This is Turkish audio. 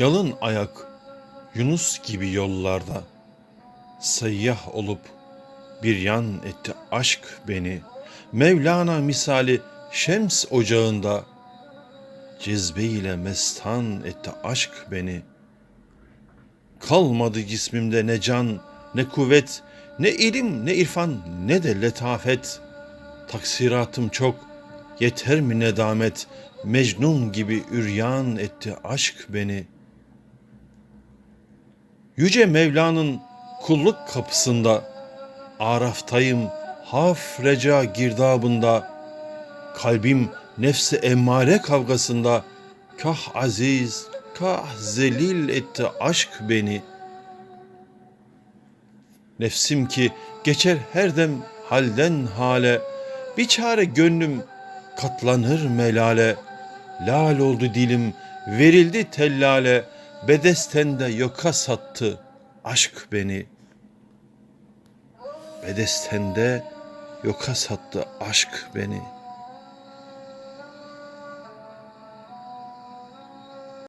Yalın ayak Yunus gibi yollarda Seyyah olup bir yan etti aşk beni. Mevlana misali şems ocağında Cezbe mestan etti aşk beni. Kalmadı cismimde ne can ne kuvvet Ne ilim ne irfan ne de letafet. Taksiratım çok yeter mi nedamet? Mecnun gibi üryan etti aşk beni Yüce Mevla'nın kulluk kapısında Araftayım haf reca girdabında Kalbim nefsi emmare kavgasında Kah aziz kah zelil etti aşk beni. Nefsim ki geçer her dem halden hale Bir çare gönlüm katlanır melale. Lal oldu dilim verildi tellale Bedestende yoka sattı aşk beni Bedestende yoka sattı aşk beni.''